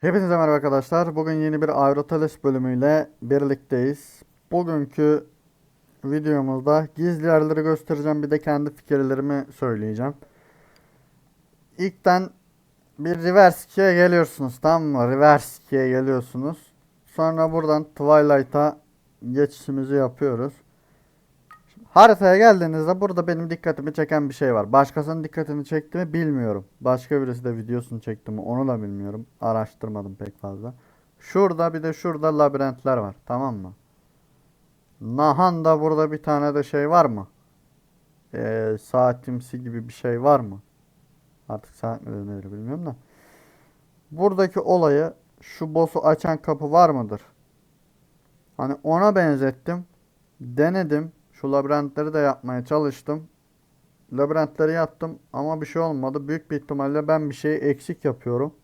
Hepinize merhaba arkadaşlar. Bugün yeni bir Aerotalis bölümüyle birlikteyiz. Bugünkü videomuzda gizli yerleri göstereceğim. Bir de kendi fikirlerimi söyleyeceğim. İlkten bir reverse key'e geliyorsunuz tamam mı? Reverse key'e geliyorsunuz. Sonra buradan Twilight'a geçişimizi yapıyoruz. Haritaya geldiğinizde burada benim dikkatimi çeken bir şey var. Başkasının dikkatini çekti mi bilmiyorum. Başka birisi de videosunu çekti mi onu da bilmiyorum. Araştırmadım pek fazla. Şurada bir de şurada labirentler var. Tamam mı? Nahan da burada bir tane de şey var mı? Ee, saatimsi gibi bir şey var mı? Artık saat mi denir bilmiyorum da. Buradaki olayı şu boss'u açan kapı var mıdır? Hani ona benzettim. Denedim. Şu labirentleri de yapmaya çalıştım. Labirentleri yaptım ama bir şey olmadı. Büyük bir ihtimalle ben bir şeyi eksik yapıyorum.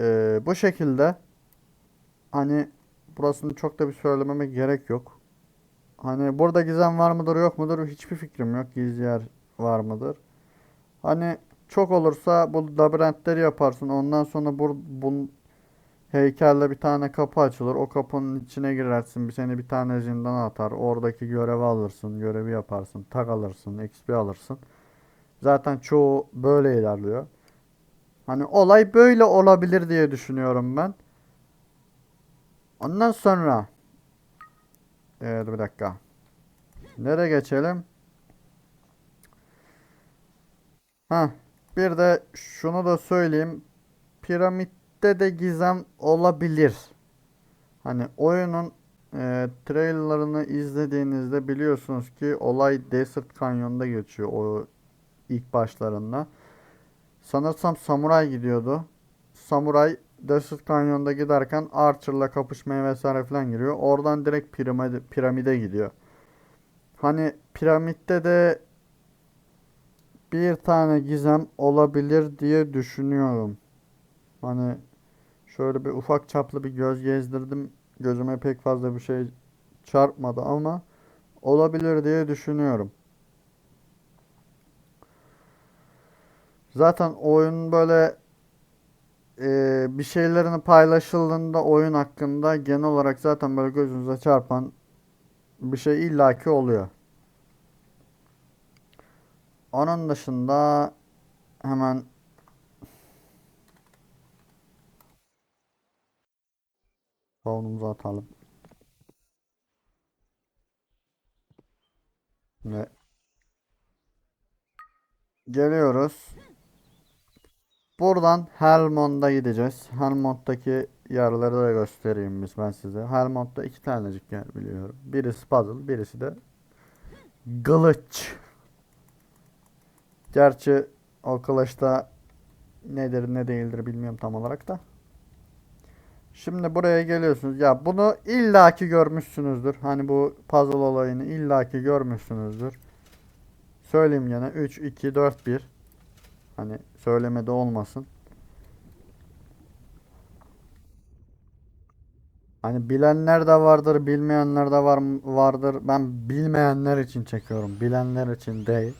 Ee, bu şekilde hani burasını çok da bir söylememe gerek yok. Hani burada gizem var mıdır yok mudur hiçbir fikrim yok. Gizli yer var mıdır? Hani çok olursa bu labirentleri yaparsın. Ondan sonra bu, bu heykelle bir tane kapı açılır. O kapının içine girersin. Bir seni bir tane zindan atar. Oradaki görevi alırsın. Görevi yaparsın. Tag alırsın. XP alırsın. Zaten çoğu böyle ilerliyor. Hani olay böyle olabilir diye düşünüyorum ben. Ondan sonra Evet bir dakika. Nereye geçelim? Ha, bir de şunu da söyleyeyim. Piramitte de gizem olabilir. Hani oyunun e, trailerını izlediğinizde biliyorsunuz ki olay Desert Canyon'da geçiyor o ilk başlarında. Sanırsam Samuray gidiyordu. Samuray Desert Canyon'da giderken Archer'la kapışmaya vesaire falan giriyor. Oradan direkt piramide, piramide gidiyor. Hani piramitte de bir tane gizem olabilir diye düşünüyorum. Hani şöyle bir ufak çaplı bir göz gezdirdim. Gözüme pek fazla bir şey çarpmadı ama olabilir diye düşünüyorum. Zaten oyun böyle e, bir şeylerini paylaşıldığında oyun hakkında genel olarak zaten böyle gözünüze çarpan bir şey illaki oluyor. Onun dışında hemen Savunumuzu atalım. Ve geliyoruz. Buradan Helmond'a gideceğiz. Helmond'daki yerleri de göstereyim biz ben size. Helmond'da iki tanecik yer biliyorum. Birisi puzzle, birisi de kılıç. Gerçi o kılıçta nedir ne değildir bilmiyorum tam olarak da. Şimdi buraya geliyorsunuz. Ya bunu illaki görmüşsünüzdür. Hani bu puzzle olayını illaki görmüşsünüzdür. Söyleyeyim gene 3 2 4 1. Hani söylemede olmasın. Hani bilenler de vardır, bilmeyenler de var vardır. Ben bilmeyenler için çekiyorum. Bilenler için değil.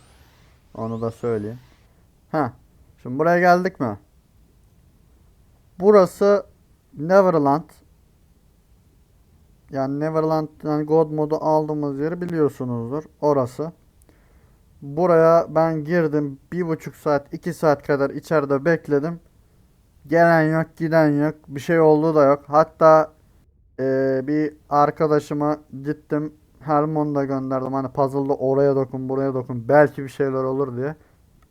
Onu da söyleyeyim. Ha. Şimdi buraya geldik mi? Burası Neverland. Yani Neverland yani God modu aldığımız yeri biliyorsunuzdur. Orası. Buraya ben girdim. Bir buçuk saat, iki saat kadar içeride bekledim. Gelen yok, giden yok. Bir şey oldu da yok. Hatta eee, bir arkadaşıma gittim. Helmond'a gönderdim. Hani puzzle'da oraya dokun, buraya dokun. Belki bir şeyler olur diye.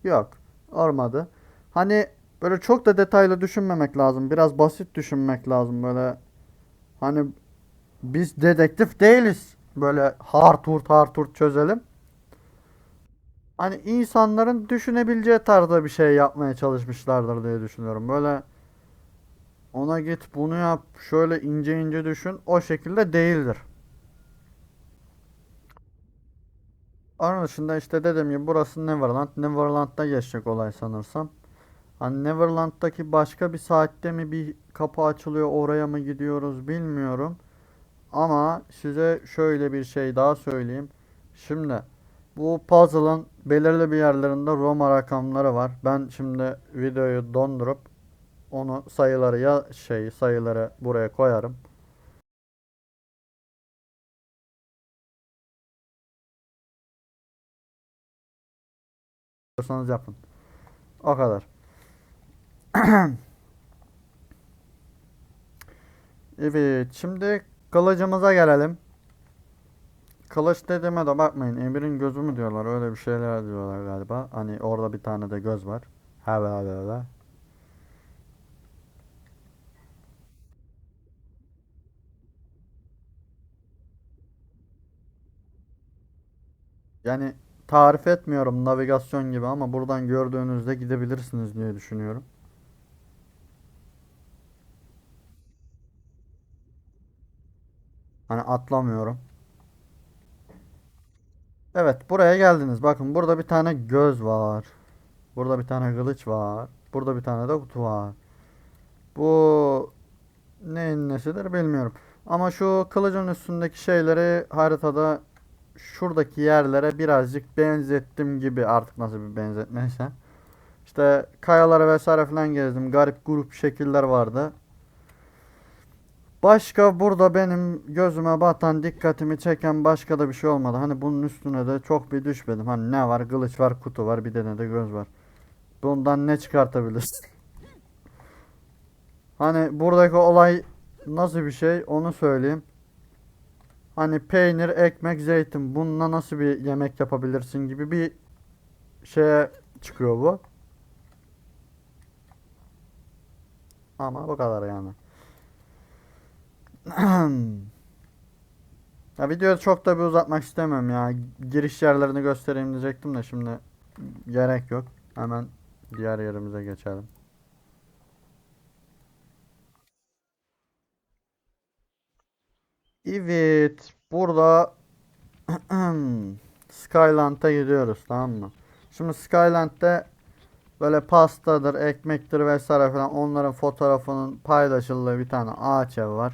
Yok. Olmadı. Hani böyle çok da detaylı düşünmemek lazım. Biraz basit düşünmek lazım böyle. Hani biz dedektif değiliz. Böyle hard hurt çözelim. Hani insanların düşünebileceği tarzda bir şey yapmaya çalışmışlardır diye düşünüyorum. Böyle ona git bunu yap şöyle ince ince düşün o şekilde değildir. Onun dışında işte dediğim gibi burası Neverland. Neverland'da geçecek olay sanırsam. Hani Neverland'daki başka bir saatte mi bir kapı açılıyor oraya mı gidiyoruz bilmiyorum. Ama size şöyle bir şey daha söyleyeyim. Şimdi bu puzzle'ın belirli bir yerlerinde Roma rakamları var. Ben şimdi videoyu dondurup onu sayıları ya şey sayıları buraya koyarım. Yapın. O kadar. Evet, şimdi kılıcımıza gelelim. Kılıç dediğime de bakmayın. Emir'in gözü mü diyorlar? Öyle bir şeyler diyorlar galiba. Hani orada bir tane de göz var. Böyle böyle. Yani tarif etmiyorum navigasyon gibi ama buradan gördüğünüzde gidebilirsiniz diye düşünüyorum. Hani atlamıyorum. Evet buraya geldiniz. Bakın burada bir tane göz var. Burada bir tane kılıç var. Burada bir tane de kutu var. Bu neyin nesidir bilmiyorum. Ama şu kılıcın üstündeki şeyleri haritada şuradaki yerlere birazcık benzettim gibi artık nasıl bir benzetmeyse. İşte kayalara vesaire falan gezdim. Garip grup şekiller vardı. Başka burada benim gözüme batan, dikkatimi çeken başka da bir şey olmadı. Hani bunun üstüne de çok bir düşmedim. Hani ne var? Kılıç var, kutu var, bir tane de göz var. Bundan ne çıkartabilirsin? Hani buradaki olay nasıl bir şey onu söyleyeyim. Hani peynir, ekmek, zeytin bununla nasıl bir yemek yapabilirsin gibi bir şeye çıkıyor bu. Ama bu kadar yani. Ya videoyu çok da bir uzatmak istemem ya. Giriş yerlerini göstereyim diyecektim de şimdi gerek yok. Hemen diğer yerimize geçelim. Evet, burada Skyland'a gidiyoruz tamam mı? Şimdi Skyland'de böyle pastadır, ekmektir vesaire falan onların fotoğrafının paylaşıldığı bir tane ağaç evi var.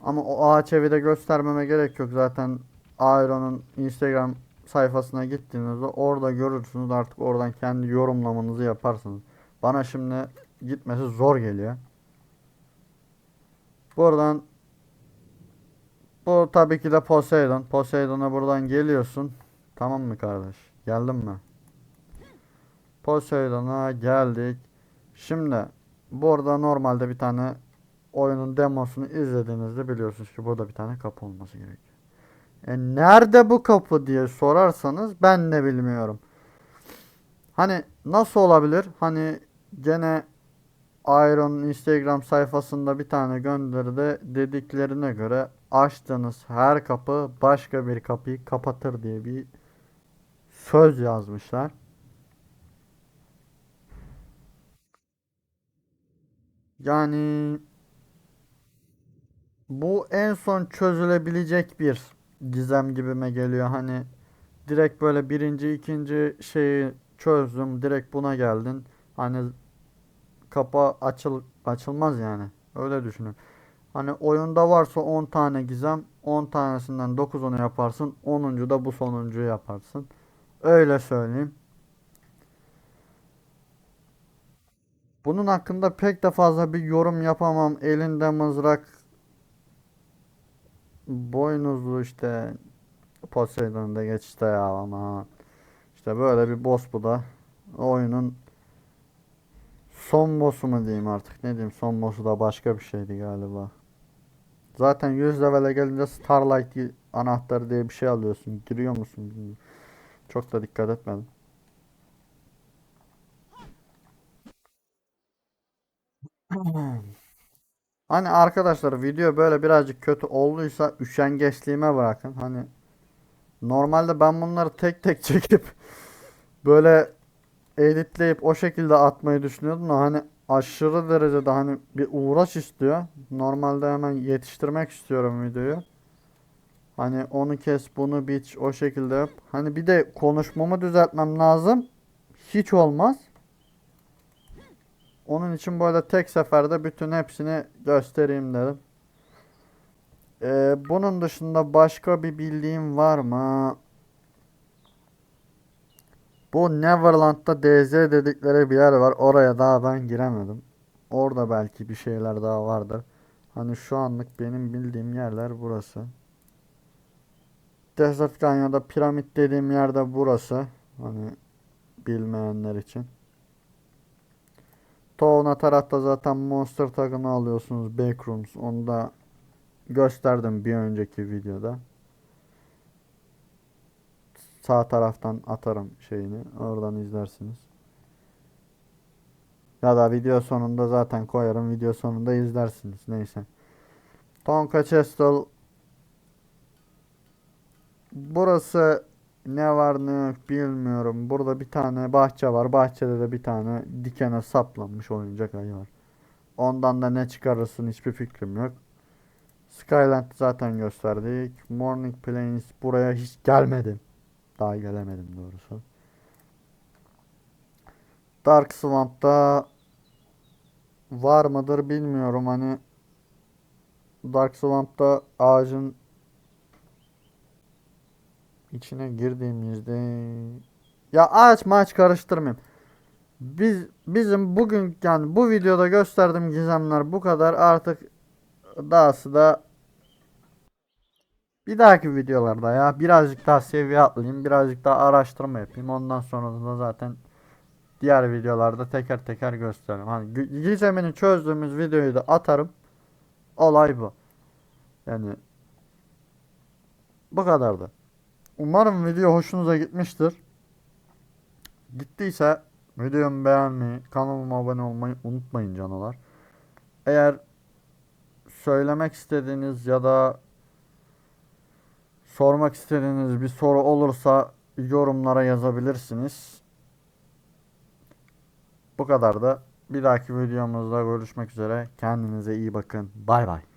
Ama o ağaç evi de göstermeme gerek yok. Zaten Iron'un Instagram sayfasına gittiğinizde orada görürsünüz. Artık oradan kendi yorumlamanızı yaparsınız. Bana şimdi gitmesi zor geliyor. Buradan bu tabii ki de Poseidon. Poseidon'a buradan geliyorsun. Tamam mı kardeş? Geldin mi? Poseidon'a geldik. Şimdi burada normalde bir tane oyunun demosunu izlediğinizde biliyorsunuz ki burada bir tane kapı olması gerekiyor. E nerede bu kapı diye sorarsanız ben de bilmiyorum. Hani nasıl olabilir? Hani gene Iron'un Instagram sayfasında bir tane gönderide dediklerine göre açtığınız her kapı başka bir kapıyı kapatır diye bir söz yazmışlar. Yani bu en son çözülebilecek bir gizem gibime geliyor. Hani direkt böyle birinci, ikinci şeyi çözdüm. Direkt buna geldin. Hani kapı açıl açılmaz yani. Öyle düşünün. Hani oyunda varsa 10 tane gizem, 10 tanesinden 9'unu yaparsın. 10'uncu da bu sonuncuyu yaparsın. Öyle söyleyeyim. Bunun hakkında pek de fazla bir yorum yapamam. Elinde mızrak, boynuzlu işte Poseidon'u da geç işte ya ama işte böyle bir boss bu da oyunun son boss'u mu diyeyim artık ne diyeyim son boss'u da başka bir şeydi galiba. Zaten 100 level'e gelince Starlight anahtarı diye bir şey alıyorsun. Giriyor musun bilmiyorum. Çok da dikkat etmedim. Hani arkadaşlar video böyle birazcık kötü olduysa üşengeçliğime bırakın. Hani normalde ben bunları tek tek çekip böyle editleyip o şekilde atmayı düşünüyordum da hani aşırı derecede hani bir uğraş istiyor. Normalde hemen yetiştirmek istiyorum videoyu. Hani onu kes bunu biç o şekilde. Hani bir de konuşmamı düzeltmem lazım. Hiç olmaz. Onun için böyle tek seferde bütün hepsini göstereyim dedim. Ee, bunun dışında başka bir bildiğim var mı? Bu Neverland'da DZ dedikleri bir yer var. Oraya daha ben giremedim. Orada belki bir şeyler daha vardır. Hani şu anlık benim bildiğim yerler burası. Desert Canyon'da piramit dediğim yerde burası. Hani bilmeyenler için. Toğuna tarafta zaten Monster tagını alıyorsunuz. Backrooms. Onu da gösterdim bir önceki videoda. Sağ taraftan atarım şeyini. Oradan izlersiniz. Ya da video sonunda zaten koyarım. Video sonunda izlersiniz. Neyse. Tonka Chestel Burası ne var ne yok bilmiyorum. Burada bir tane bahçe var. Bahçede de bir tane dikene saplanmış oyuncak ayı var. Ondan da ne çıkarırsın hiçbir fikrim yok. Skyland zaten gösterdik. Morning Plains buraya hiç gelmedim. Daha gelemedim doğrusu. Dark Swamp'ta var mıdır bilmiyorum hani Dark Swamp'ta ağacın içine girdiğimizde ya ağaç maç karıştırmayayım. Biz bizim bugün yani bu videoda gösterdiğim gizemler bu kadar artık dahası da bir dahaki videolarda ya birazcık daha seviye atlayayım birazcık daha araştırma yapayım ondan sonra da zaten diğer videolarda teker teker gösteririm. Hani gizemini çözdüğümüz videoyu da atarım. Olay bu. Yani bu kadardı. Umarım video hoşunuza gitmiştir. Gittiyse videomu beğenmeyi, kanalıma abone olmayı unutmayın canalar. Eğer söylemek istediğiniz ya da sormak istediğiniz bir soru olursa yorumlara yazabilirsiniz. Bu kadar da bir dahaki videomuzda görüşmek üzere. Kendinize iyi bakın. Bay bay.